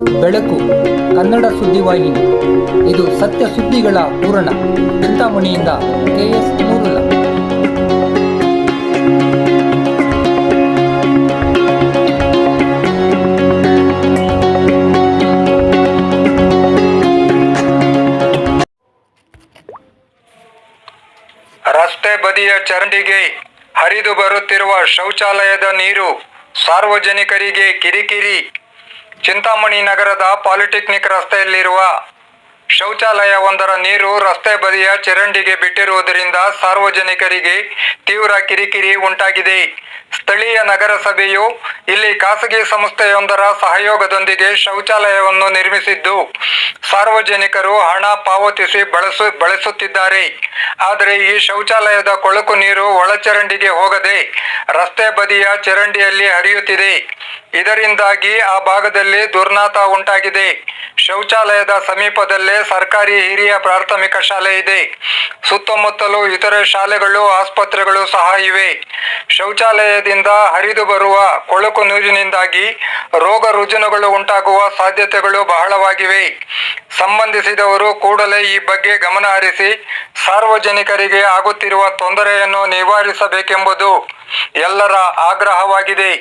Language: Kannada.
ಬೆಳಕು, ಕನ್ನಡ ಸುದ್ದಿವಾಹಿನಿ ಇದು ಸತ್ಯ ಸುದ್ದಿಗಳ ಪೂರಣ ಚಿಂತಾಮಣಿಯಿಂದ ಕೆಎಸ್ ನೂರುಲ ರಸ್ತೆ ಬದಿಯ ಚರಂಡಿಗೆ ಹರಿದು ಬರುತ್ತಿರುವ ಶೌಚಾಲಯದ ನೀರು ಸಾರ್ವಜನಿಕರಿಗೆ ಕಿರಿಕಿರಿ. ಚಿಂತಾಮಣಿ ನಗರದ ಪಾಲಿಟೆಕ್ನಿಕ್ ರಸ್ತೆಯಲ್ಲಿರುವ ಶೌಚಾಲಯವೊಂದರ ನೀರು ರಸ್ತೆ ಬದಿಯ ಚರಂಡಿಗೆ ಬಿಟ್ಟಿರುವುದರಿಂದ ಸಾರ್ವಜನಿಕರಿಗೆ ತೀವ್ರ ಕಿರಿಕಿರಿ ಉಂಟಾಗಿದೆ. ಸ್ಥಳೀಯ ನಗರಸಭೆಯು ಇಲ್ಲಿ ಖಾಸಗಿ ಸಂಸ್ಥೆಯೊಂದರ ಸಹಯೋಗದೊಂದಿಗೆ ಶೌಚಾಲಯವನ್ನು ನಿರ್ಮಿಸಿದ್ದು, ಸಾರ್ವಜನಿಕರು ಹಣ ಪಾವತಿಸಿ ಬಳಸು, ಬಳಸುತ್ತಿದ್ದಾರೆ. ಆದರೆ ಈ ಶೌಚಾಲಯದ ಕೊಳಕು ನೀರು ಒಳಚರಂಡಿಗೆ ಹೋಗದೆ ರಸ್ತೆ ಬದಿಯ ಚರಂಡಿಯಲ್ಲಿ ಹರಿಯುತ್ತಿದೆ. ಇದರಿಂದಾಗಿ ಆ ಭಾಗದಲ್ಲಿ ದುರ್ನಾತ ಉಂಟಾಗಿದೆ. ಶೌಚಾಲಯದ ಸಮೀಪದಲ್ಲೇ ಸರ್ಕಾರಿ ಹಿರಿಯ ಪ್ರಾಥಮಿಕ ಶಾಲೆ ಇದೆ. ಸುತ್ತಮುತ್ತಲು ಇತರೆ ಶಾಲೆಗಳು, ಆಸ್ಪತ್ರೆಗಳು ಸಹ ಇವೆ. ಶೌಚಾಲಯದಿಂದ ಹರಿದು ಬರುವ ಕೊಳಕು ನೀರಿನಿಂದಾಗಿ ರೋಗ ರುಜಿನಗಳು ಉಂಟಾಗುವ ಸಾಧ್ಯತೆಗಳು ಬಹಳವಾಗಿವೆ. ಸಂಬಂಧಿಸಿದವರು ಕೂಡಲೇ ಈ ಬಗ್ಗೆ ಗಮನ ಹರಿಸಿ ಸಾರ್ವಜನಿಕರಿಗೆ ಆಗುತ್ತಿರುವ ತೊಂದರೆಯನ್ನು ನಿವಾರಿಸಬೇಕೆಂಬುದು ಎಲ್ಲರ ಆಗ್ರಹವಾಗಿದೆ.